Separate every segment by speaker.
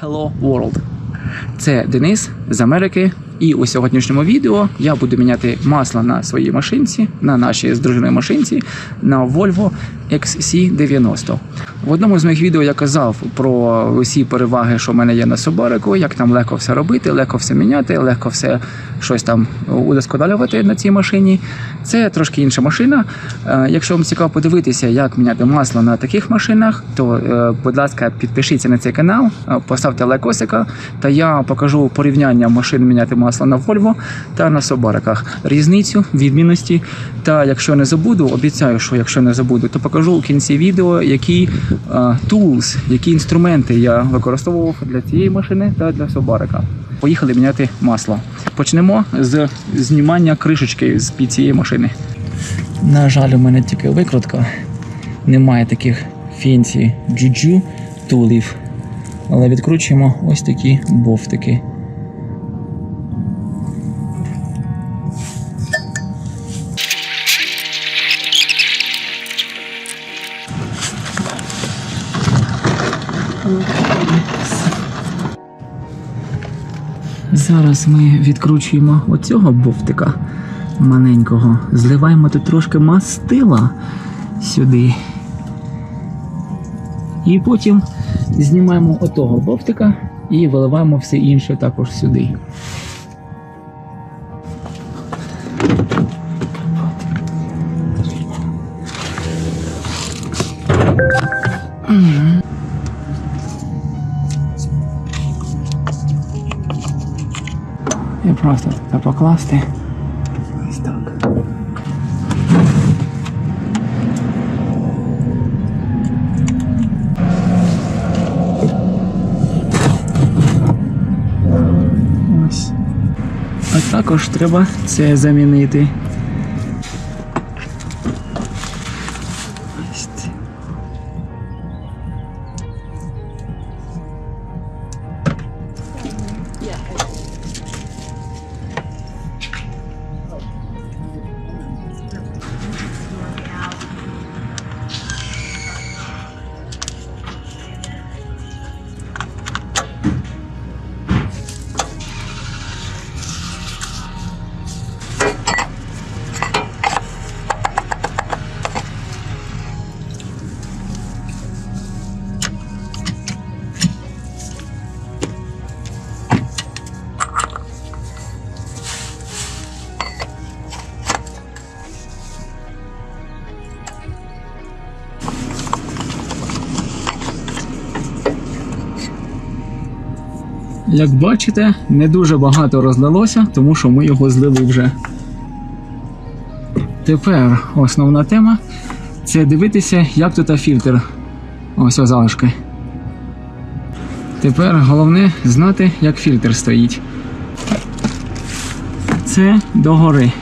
Speaker 1: Hello World. Це Денис з Америки. І у сьогоднішньому відео я буду міняти масло на своїй машинці, на нашій з дружиною машинці на Volvo XC90. В одному з моїх відео я казав про усі переваги, що в мене є на Subaru, як там легко все робити, легко все міняти, легко все щось там удосконалювати на цій машині. Це трошки інша машина. Е, Якщо вам цікаво подивитися, як міняти масло на таких машинах, то, е, будь ласка, підпишіться на цей канал, е, поставте лайкосика, та я покажу порівняння машин міняти масло на Volvo та на Subaru. Різницю, відмінності. Та якщо не забуду, обіцяю, що якщо не забуду, то покажу у кінці відео, які е, tools, які інструменти я використовував для цієї машини та для Subaru. Поїхали міняти масло. Почнемо з знімання кришечки з під цієї машини. На жаль, у мене тільки викрутка. Немає таких фінці джуджу тулів. Але відкручуємо ось такі бовтики. Зараз ми відкручуємо оцього бовтика маленького. Зливаємо тут трошки мастила сюди. І потім знімаємо отого бовтика і виливаємо все інше також сюди. Просто це покласти. Ось так. Ось. А також треба це замінити. Як бачите, не дуже багато розлилося, тому що ми його злили вже. Тепер основна тема це дивитися, як тут фільтр. Ось о залишки. Тепер головне знати, як фільтр стоїть. Це догори.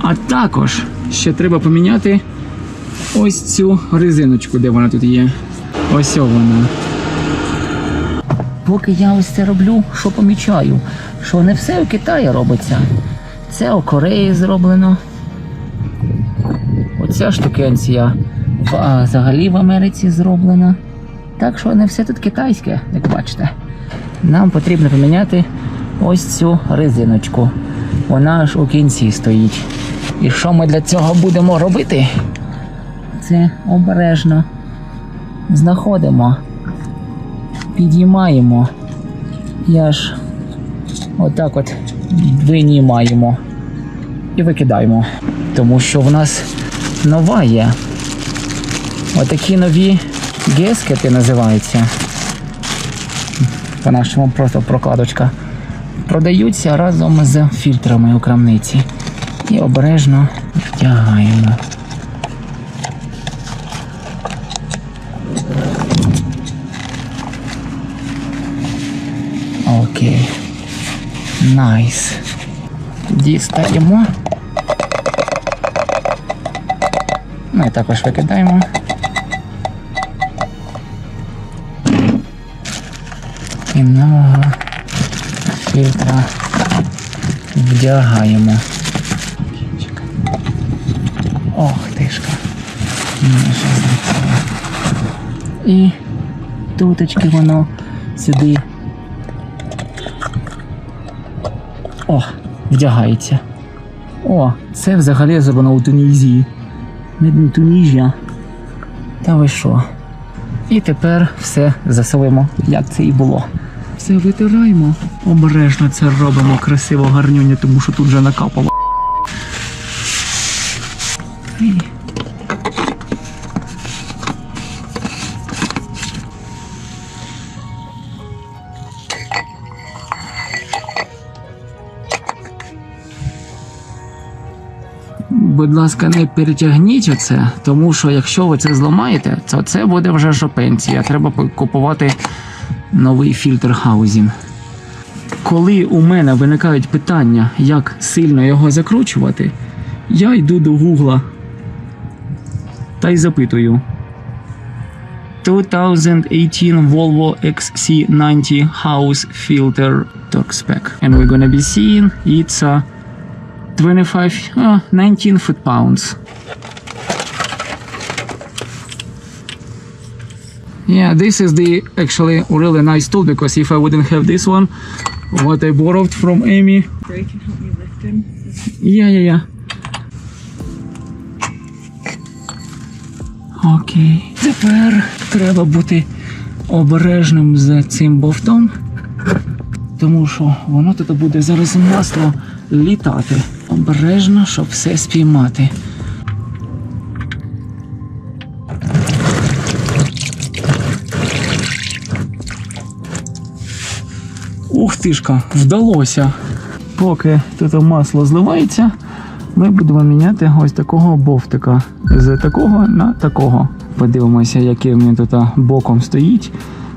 Speaker 1: А також ще треба поміняти ось цю резиночку, де вона тут є. Ось вона. Поки я ось це роблю, що помічаю, що не все в Китаї робиться. Це у Кореї зроблено. Оця штукенція взагалі в Америці зроблена. Так що не все тут китайське, як бачите. Нам потрібно поміняти ось цю резиночку. Вона аж у кінці стоїть. І що ми для цього будемо робити? Це обережно знаходимо підіймаємо і аж отак от винімаємо і викидаємо. Тому що в нас нова є. Отакі нові гескети називаються. По-нашому просто прокладочка. Продаються разом з фільтрами у крамниці. І обережно втягаємо. Окей. Найс. Дістаємо. Ну і також викидаємо. І нового фільтра вдягаємо. Ох, тишка. І туточки воно сюди. Вдягається. О, це взагалі зроблено у Тунізії. Made Тунізія. Та ви що? І тепер все заселимо, як це і було. Все витираємо. Обережно це робимо красиво гарнюня, тому що тут вже накапало. Будь ласка, не перетягніть оце, тому що якщо ви це зламаєте, то це буде вже шопенція. Треба купувати новий фільтр хаузін. Коли у мене виникають питання, як сильно його закручувати, я йду до гугла та й запитую. 2018 Volvo XC90 House Filter Torque Spec. And we're gonna be seeing it's a 25, uh, 19 foot pounds. Yeah, this is the actually really nice tool because if I wouldn't have this one, what I borrowed from Amy,
Speaker 2: Ray can help me lift him.
Speaker 1: yeah, yeah, yeah. Окей. Тепер треба бути обережним з цим бовтом, тому що воно тут буде зараз масло літати. Обережно, щоб все спіймати. Ух тишка, вдалося. Поки тут масло зливається, ми будемо міняти ось такого бовтика. З такого на такого. Подивимося, яким він тут боком стоїть.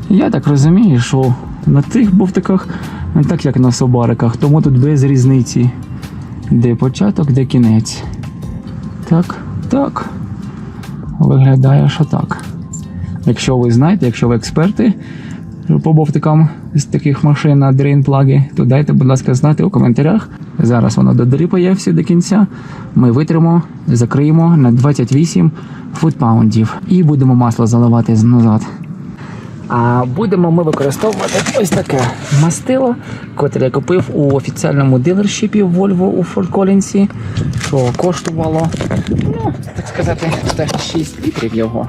Speaker 1: Я так розумію, що на цих бовтиках не так як на собариках, тому тут без різниці. Де початок, де кінець. Так, так. Виглядає, що так. Якщо ви знаєте, якщо ви експерти по бовтикам з таких машин на дрейн-плаги, то дайте, будь ласка, знати у коментарях. Зараз воно додрипає все до кінця. Ми витримо, закриємо на 28 футпаундів і будемо масло заливати назад. А будемо ми використовувати ось таке мастило, котре я купив у офіціальному дилершіпі Volvo у Форт Колінсі, що коштувало, ну, так сказати, 6 літрів його.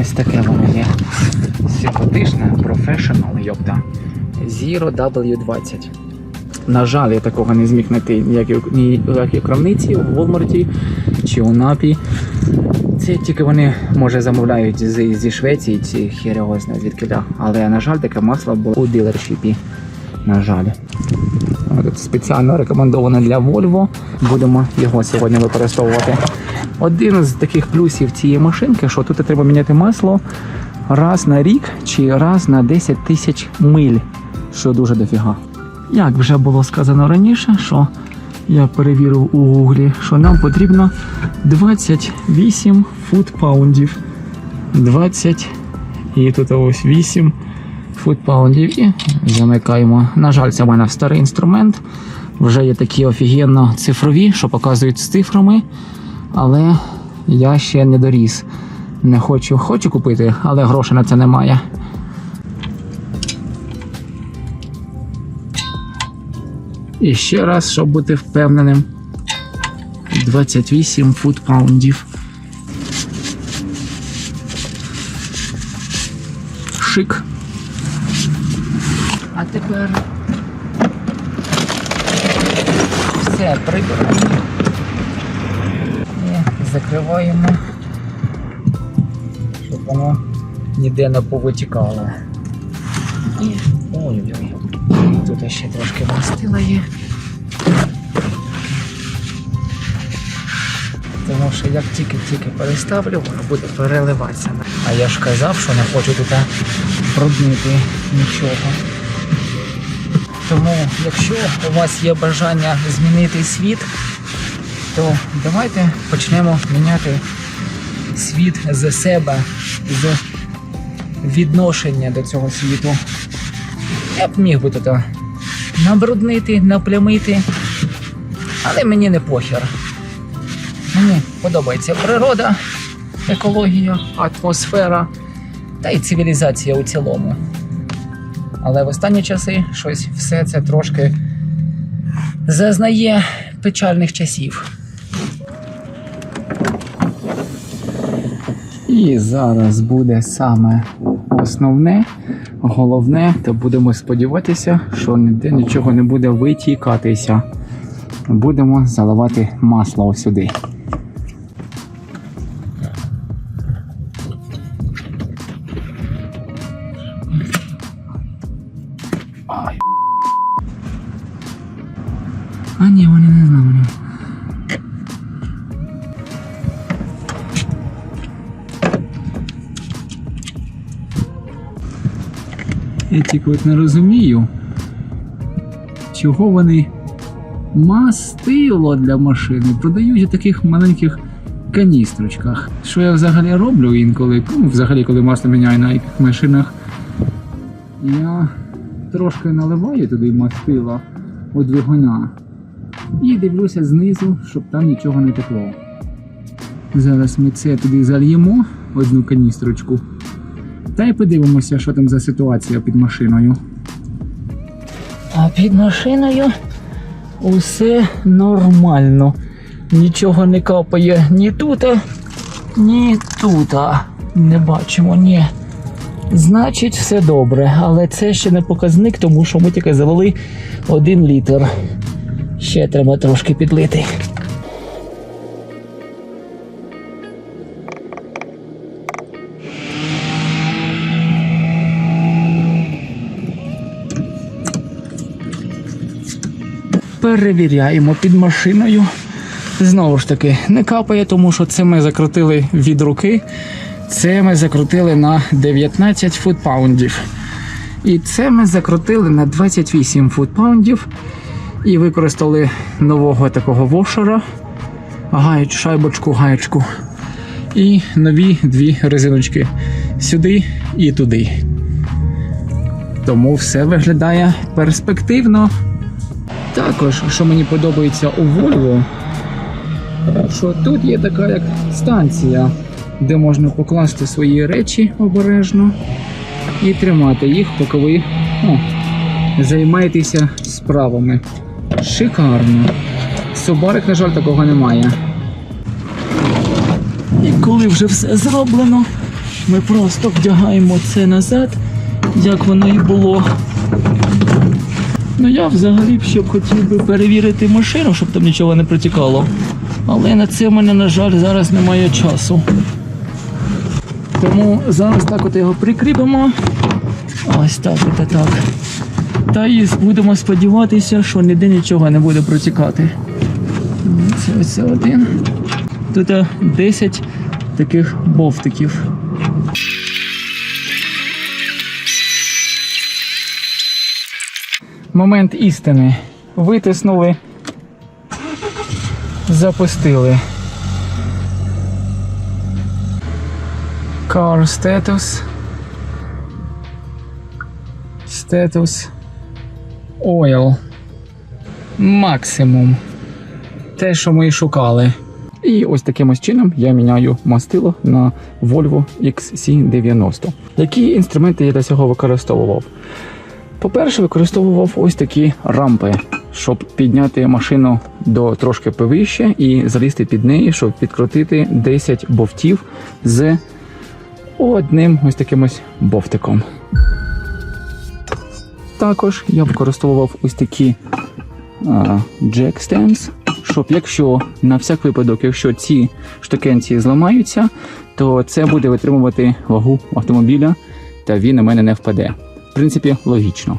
Speaker 1: Ось таке воно є. Симпатичне, професіонал, йопта. Zero W20. На жаль, я такого не зміг знайти ніякі, ніякі крамниці у Walmart чи у Напі. Це тільки вони, може, замовляють з, зі Швеції ці хер його звідки. Але, на жаль, таке масло було у дилершіпі. На жаль. Тут спеціально рекомендоване для Volvo. Будемо його сьогодні використовувати. Один з таких плюсів цієї машинки, що тут треба міняти масло раз на рік чи раз на 10 тисяч миль, що дуже дофіга. Як вже було сказано раніше, що я перевірив у гуглі, що нам потрібно 28 фут-паундів. 20 і тут ось 8 фут-паундів і замикаємо. На жаль, це в мене старий інструмент. Вже є такі офігенно цифрові, що показують з цифрами, але я ще не доріс. Не хочу, хочу купити, але грошей на це немає. І ще раз, щоб бути впевненим. 28 фут-паундів. Шик. А тепер все прибираємо. І закриваємо, щоб воно ніде не повитікало. І ой-ой-ой. Тут ще трошки мастила є. Тому що як тільки-тільки переставлю, воно буде переливатися. А я ж казав, що не хочу тут бруднити нічого. Тому, якщо у вас є бажання змінити світ, то давайте почнемо міняти світ з себе, з відношення до цього світу. Я б міг би тут набруднити, наплямити, але мені не похер. Мені подобається природа, екологія, атмосфера та й цивілізація у цілому. Але в останні часи щось все це трошки зазнає печальних часів. І зараз буде саме основне, головне, то будемо сподіватися, що ніде нічого не буде витікатися. Будемо заливати масло сюди. Я не розумію, чого вони мастило для машини продають у таких маленьких каністрочках. Що я взагалі роблю інколи, ну, взагалі, коли масло міняю на яких машинах, я трошки наливаю туди мастила у двигуна і дивлюся знизу, щоб там нічого не текло. Зараз ми це туди зальємо, одну каністрочку. Та й подивимося, що там за ситуація під машиною. А під машиною усе нормально. Нічого не капає ні тут, ні тут. Не бачимо, ні. Значить, все добре, але це ще не показник, тому що ми тільки залили один літр. Ще треба трошки підлити. Перевіряємо під машиною. Знову ж таки, не капає, тому що це ми закрутили від руки. Це ми закрутили на 19 футпаундів. І це ми закрутили на 28 футпаундів. І використали нового такого вошера, гаєч, шайбочку, гаєчку. І нові дві резиночки сюди і туди. Тому все виглядає перспективно. Також, що мені подобається у Volvo, що тут є така як станція, де можна покласти свої речі обережно і тримати їх, поки ви о, займаєтеся справами. Шикарно. Собарик, на жаль, такого немає. І коли вже все зроблено, ми просто вдягаємо це назад, як воно і було. Ну я взагалі б хотів би перевірити машину, щоб там нічого не протікало. Але на це в мене, на жаль, зараз немає часу. Тому зараз так от його прикріпимо. Ось так от так. Та і будемо сподіватися, що ніде нічого не буде протікати. Це ось один. Тут е, 10 таких бовтиків. Момент істини. Витиснули, запустили. Car status. Status. Oil. Максимум. Те, що ми і шукали. І ось таким ось чином я міняю мастило на Volvo XC90. Які інструменти я для цього використовував? По-перше, використовував ось такі рампи, щоб підняти машину до трошки повище і залізти під неї, щоб підкрутити 10 бовтів з одним ось таким ось бовтиком. Також я використовував ось такі джек стенс, щоб якщо на всяк випадок, якщо ці штукенці зламаються, то це буде витримувати вагу автомобіля, та він на мене не впаде. Принципі, логічно.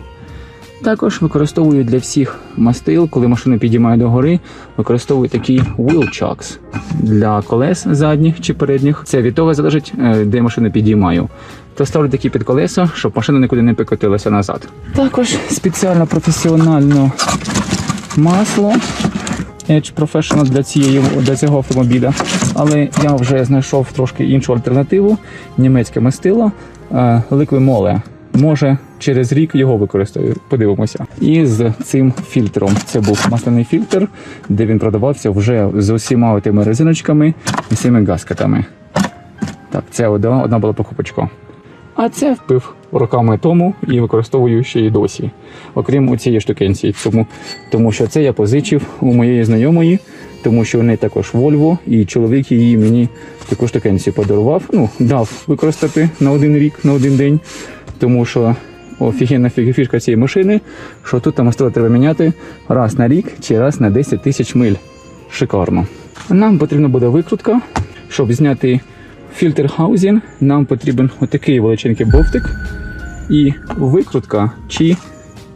Speaker 1: Також використовую для всіх мастил, коли машину підіймаю до гори, використовую такі wheel chucks для колес задніх чи передніх. Це від того залежить, е, де машину підіймаю. То ставлю такі під колеса, щоб машина нікуди не покотилася назад. Також спеціально професіонально масло Edge Professional для, цієї, для цього автомобіля. Але я вже знайшов трошки іншу альтернативу. Німецьке мастило е, Liqui Mole. Може, через рік його використаю. Подивимося. І з цим фільтром. Це був масляний фільтр, де він продавався вже з усіма тими резиночками і цими гаскетами. Так, це одна, одна була покупочка. А це впив роками тому і використовую ще й досі. Окрім цієї штукенції. Тому, тому що це я позичив у моєї знайомої, тому що в неї також Volvo, і чоловік її мені таку штукенцію подарував. Ну, дав використати на один рік, на один день. Тому що офігенна фішка цієї машини, що тут там мастило треба міняти раз на рік чи раз на 10 тисяч миль. Шикарно. Нам потрібна буде викрутка, щоб зняти фільтр хаузін. Нам потрібен отакий величенький бовтик і викрутка чи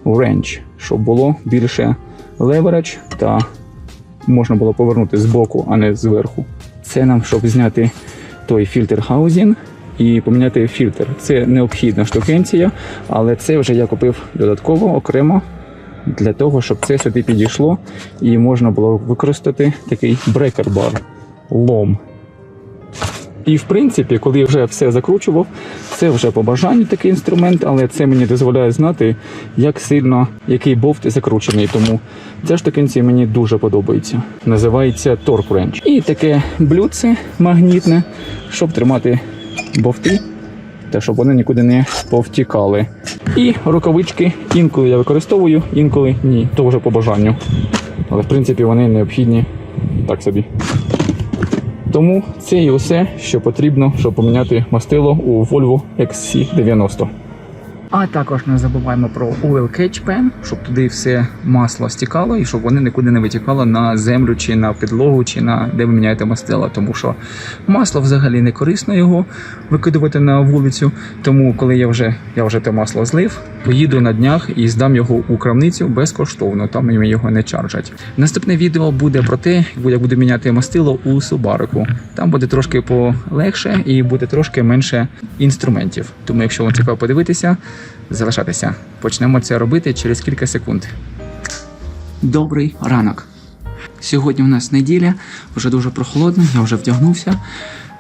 Speaker 1: вренч, щоб було більше левередж та можна було повернути з боку, а не зверху. Це нам, щоб зняти той фільтр хаузін і поміняти фільтр. Це необхідна штукенція, але це вже я купив додатково окремо для того, щоб це сюди підійшло і можна було використати такий брекер-бар, лом. І в принципі, коли я вже все закручував, це вже по бажанню такий інструмент, але це мені дозволяє знати, як сильно який бовт закручений. Тому ця штукенція мені дуже подобається. Називається Torque Wrench. І таке блюдце магнітне, щоб тримати бовти та щоб вони нікуди не повтікали. І рукавички інколи я використовую, інколи ні. То вже по бажанню. Але в принципі вони необхідні так собі. Тому це і усе, що потрібно, щоб поміняти мастило у Volvo XC90. А також не забуваємо про Oil Catch Pen, щоб туди все масло стікало і щоб вони нікуди не витікало на землю чи на підлогу, чи на де ви міняєте мастило. Тому що масло взагалі не корисно його викидувати на вулицю. Тому, коли я вже я вже те масло злив, поїду на днях і здам його у крамницю безкоштовно. Там мені його не чаржать. Наступне відео буде про те, як буду міняти мастило у Субарику. Там буде трошки полегше і буде трошки менше інструментів. Тому, якщо вам цікаво подивитися, залишатися. Почнемо це робити через кілька секунд. Добрий ранок. Сьогодні у нас неділя, вже дуже прохолодно, я вже вдягнувся.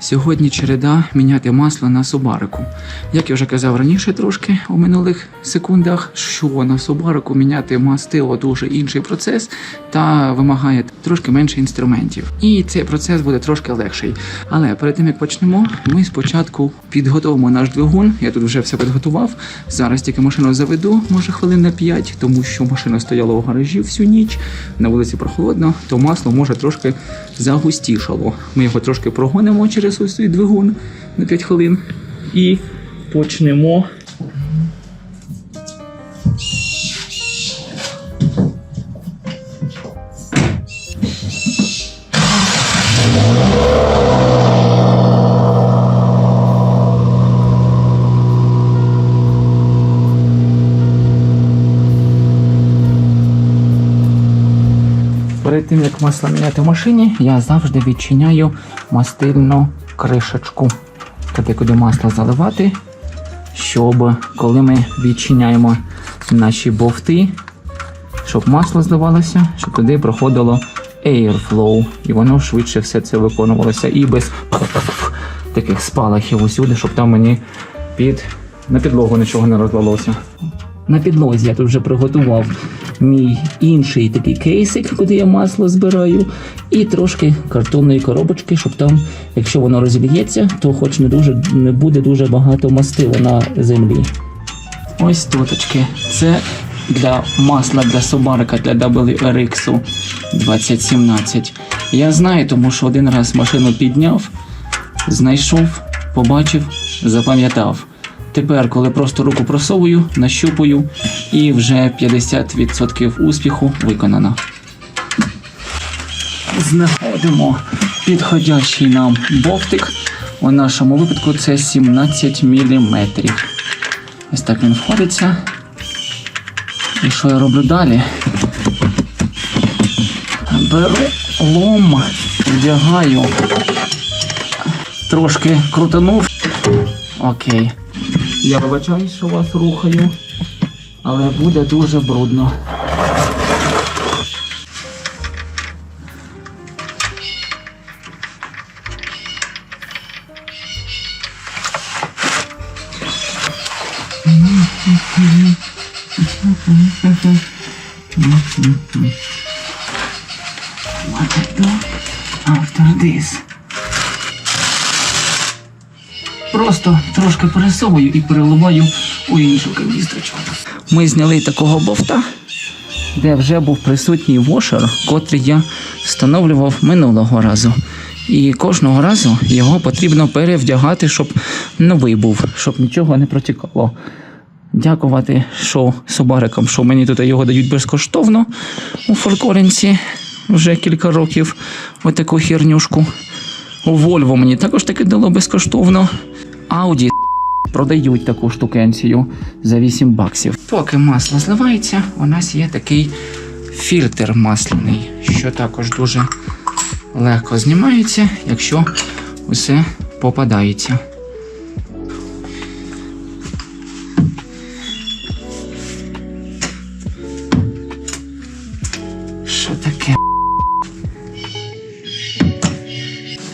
Speaker 1: Сьогодні череда міняти масло на Субарику. Як я вже казав раніше трошки у минулих секундах, що на Субарику міняти мастило дуже інший процес та вимагає трошки менше інструментів. І цей процес буде трошки легший. Але перед тим як почнемо, ми спочатку підготовимо наш двигун. Я тут вже все підготував. Зараз тільки машину заведу, може хвилин на 5, тому що машина стояла у гаражі всю ніч. На вулиці прохолодно, то масло може трошки загустішало. Ми його трошки прогонимо через ось цей двигун на 5 хвилин і почнемо. Перед тим як масло міняти в машині, я завжди відчиняю мастильну кришечку. Туди, куди масло заливати, щоб коли ми відчиняємо наші бовти, щоб масло зливалося, щоб туди проходило airflow, і воно швидше все це виконувалося і без таких спалахів усюди, щоб там мені під на підлогу нічого не розлилося. На підлозі я тут вже приготував мій інший такий кейсик, куди я масло збираю, і трошки картонної коробочки, щоб там, якщо воно розіб'ється, то хоч не дуже не буде дуже багато мастила на землі. Ось туточки. Це для масла для собарика для WRX 2017. Я знаю, тому що один раз машину підняв, знайшов, побачив, запам'ятав. Тепер, коли просто руку просовую, нащупую і вже 50% успіху виконано. Знаходимо підходящий нам бовтик. У нашому випадку це 17 мм. Ось так він входиться. І що я роблю далі? Беру лом, вдягаю, трошки крутанув. Окей. Я вибачаюсь, що вас рухаю, але буде дуже брудно. What I do after this? Просто трошки пересовую і переливаю у іншу каністрочку. Ми зняли такого бовта, де вже був присутній вошер, котрий я встановлював минулого разу. І кожного разу його потрібно перевдягати, щоб новий був, щоб нічого не протікало. Дякувати що собарикам, що мені тут його дають безкоштовно у Фолькоренці вже кілька років. Отаку хернюшку. У Вольво мені також таки дало безкоштовно. Ауді продають таку штукенцію за 8 баксів. Поки масло зливається, у нас є такий фільтр масляний, що також дуже легко знімається, якщо усе попадається. Що таке?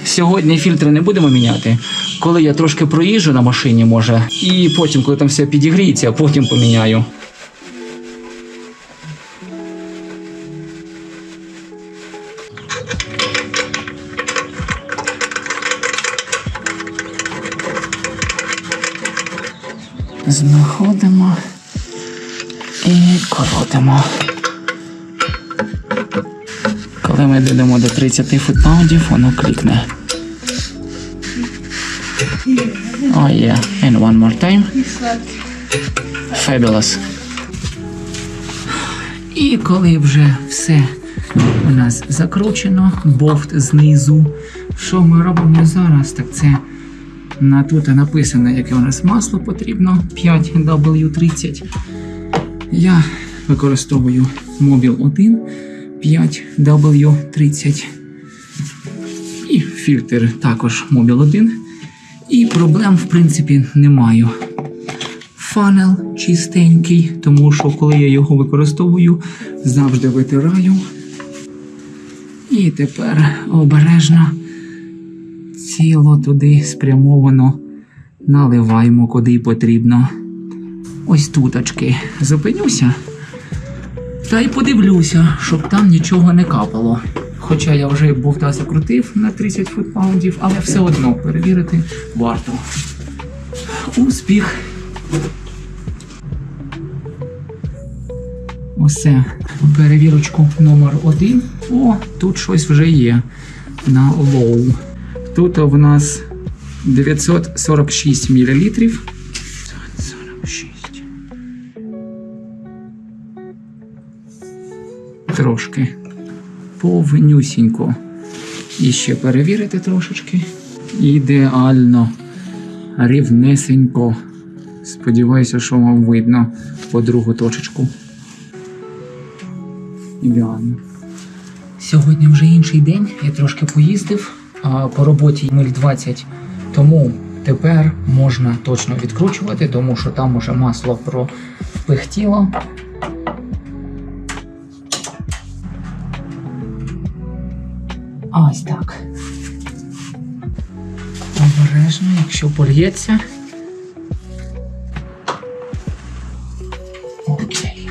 Speaker 1: Сьогодні фільтри не будемо міняти. Коли я трошки проїжджу на машині, може, і потім, коли там все підігріється, потім поміняю. Знаходимо і коротимо. Коли ми дійдемо до 30 футпаундів, воно клікне. Oh yeah, and one more time. Fabulous. І коли вже все у нас закручено, бофт знизу. Що ми робимо зараз? Так це на тут написано, яке у нас масло потрібно 5W30. Я використовую Mobil 1 5W30. І фільтр також Mobil 1. І проблем, в принципі, не маю. Фанел чистенький, тому що коли я його використовую, завжди витираю. І тепер обережно ціло туди спрямовано наливаємо куди потрібно. Ось туточки зупинюся. Та й подивлюся, щоб там нічого не капало. Хоча я вже бовта закрутив на 30 футпаундів, але все одно перевірити варто. Успіх. Усе. Перевірочку номер один. О, тут щось вже є на лоу. Тут в нас 946 мл. 946. Трошки. Повнюсінько. І ще перевірити трошечки. Ідеально. Рівнесенько. Сподіваюся, що вам видно по другу точечку. Ідеально. Сьогодні вже інший день. Я трошки поїздив а по роботі миль 20. Тому тепер можна точно відкручувати, тому що там уже масло пропихтіло. Ось так. Обережно, якщо польється. Окей.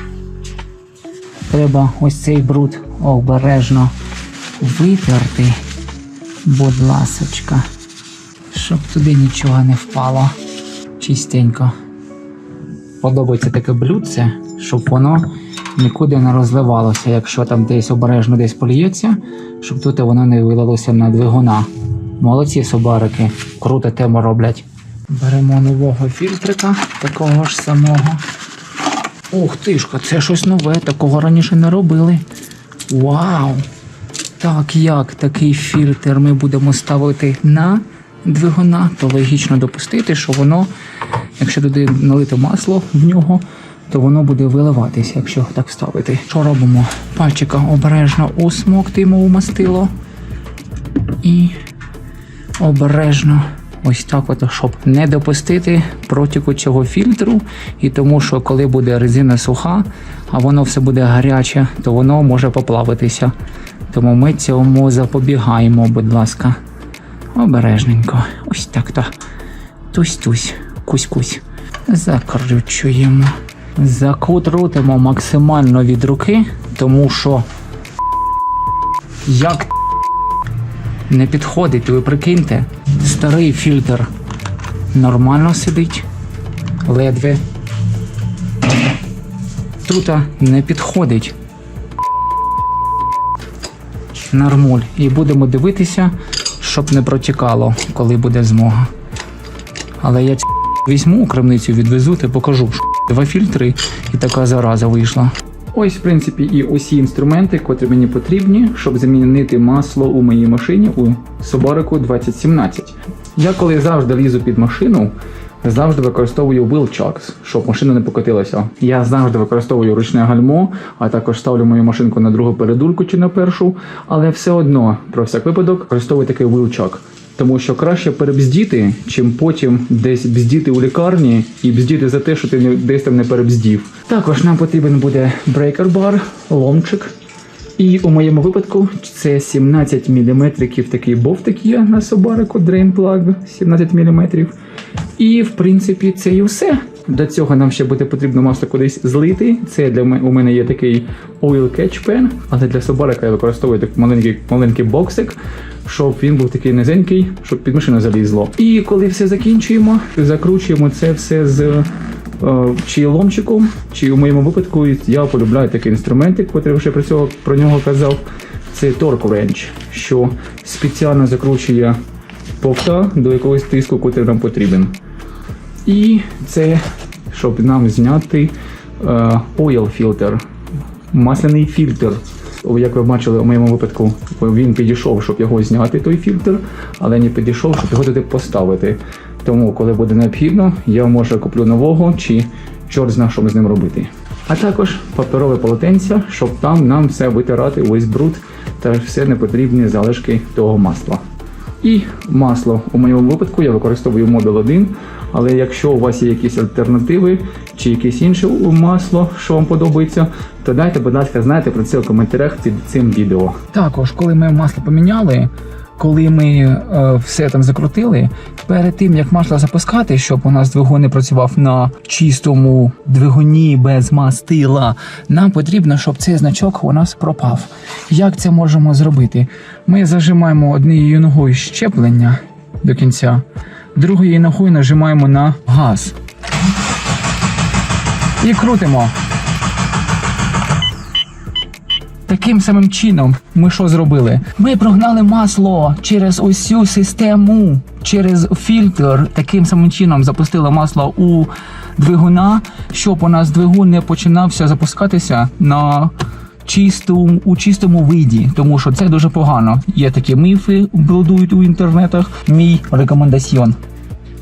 Speaker 1: Треба ось цей бруд обережно витерти. Будь ласочка, щоб туди нічого не впало. Чистенько. Подобається таке блюдце, щоб воно нікуди не розливалося, якщо там десь обережно десь поліється, щоб тут воно не вилилося на двигуна. Молодці собарики, круто тему роблять. Беремо нового фільтрика, такого ж самого. Ух тишка, це щось нове, такого раніше не робили. Вау! Так як такий фільтр ми будемо ставити на двигуна, то логічно допустити, що воно, якщо туди налити масло в нього, то воно буде виливатися, якщо так ставити. Що робимо? Пальчика обережно усмоктуємо у мастило і обережно. Ось так, от, щоб не допустити протіку цього фільтру, і тому що коли буде резина суха, а воно все буде гаряче, то воно може поплавитися. Тому ми цьому запобігаємо, будь ласка. Обережненько. Ось так то. Тусь-тусь, кусь-кусь. Закручуємо. Закутрутимо максимально від руки, тому що як не підходить, ви прикиньте, старий фільтр нормально сидить. Ледве. Тут не підходить. Нормуль. І будемо дивитися, щоб не протікало, коли буде змога. Але я візьму крамницю, відвезу та покажу. Два фільтри і така зараза вийшла. Ось, в принципі, і усі інструменти, котрі мені потрібні, щоб замінити масло у моїй машині у Subaru 2017. Я коли завжди лізу під машину, завжди використовую wheel chucks, щоб машина не покотилася. Я завжди використовую ручне гальмо, а також ставлю мою машинку на другу передурку чи на першу, але все одно, про всяк випадок, використовую такий wheel chuck. Тому що краще перебздіти, чим потім десь бздіти у лікарні і бздіти за те, що ти десь там не перебздів. Також нам потрібен буде брейкер-бар, ломчик. І у моєму випадку це 17 мм такий бовтик є на собарику Drain Plug 17 мм. І в принципі це і все. До цього нам ще буде потрібно масло кудись злити. Це для мене у мене є такий oil catch pen, але для Subaru я використовую такий маленький, маленький боксик, щоб він був такий низенький, щоб під машину залізло. І коли все закінчуємо, закручуємо це все з е, чи ломчиком, чи у моєму випадку я полюбляю такий інструментик, який вже про, цього, про нього казав. Це Torque Wrench, що спеціально закручує повта до якогось тиску, який нам потрібен. І це, щоб нам зняти е, oil filter, масляний фільтр. Як ви бачили, у моєму випадку він підійшов, щоб його зняти, той фільтр, але не підійшов, щоб його туди поставити. Тому, коли буде необхідно, я може куплю нового чи чорт зна, що ми з ним робити. А також паперове полотенце, щоб там нам все витирати, весь бруд та все непотрібні залишки того масла. І масло. У моєму випадку я використовую Model 1, але якщо у вас є якісь альтернативи чи якесь інше масло, що вам подобається, то дайте, будь ласка, знайте про це у коментарях під цим відео. Також, коли ми масло поміняли, коли ми е, все там закрутили, перед тим як масло запускати, щоб у нас двигун не працював на чистому двигуні без мастила, нам потрібно, щоб цей значок у нас пропав. Як це можемо зробити? Ми зажимаємо однією ногою щеплення до кінця, другою ногою нажимаємо на газ. І крутимо. Таким самим чином, ми що зробили? Ми прогнали масло через усю систему, через фільтр. Таким самим чином запустили масло у двигуна, щоб у нас двигун не починався запускатися на чистому, у чистому виді, тому що це дуже погано. Є такі міфи, блудують у інтернетах. Мій рекомендаціон.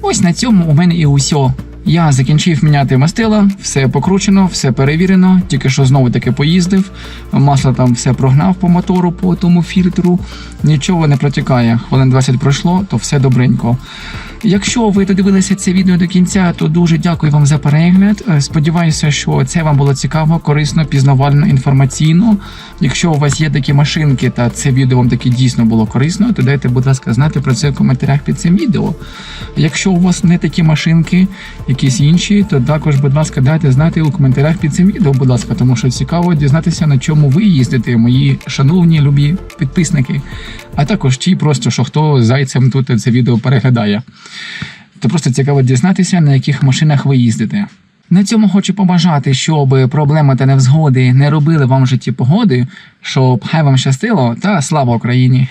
Speaker 1: Ось на цьому у мене і усе. Я закінчив міняти мастила, все покручено, все перевірено. Тільки що знову таки поїздив. Масло там все прогнав по мотору, по тому фільтру. Нічого не протікає. Хвилин 20 пройшло, то все добренько. Якщо ви додивилися це відео до кінця, то дуже дякую вам за перегляд. Е, Сподіваюся, що це вам було цікаво, корисно, пізнавально, інформаційно. Якщо у вас є такі машинки та це відео вам таки дійсно було корисно, то дайте, будь ласка, знати про це в коментарях під цим відео. Якщо у вас не такі машинки, якісь інші, то також, будь ласка, дайте знати у коментарях під цим відео, будь ласка, тому що цікаво дізнатися, на чому ви їздите, мої шановні любі підписники. А також ті просто, що хто зайцем тут це відео переглядає. То просто цікаво дізнатися, на яких машинах ви їздите. На цьому хочу побажати, щоб проблеми та невзгоди не робили вам в житті погоди, щоб хай вам щастило та слава Україні!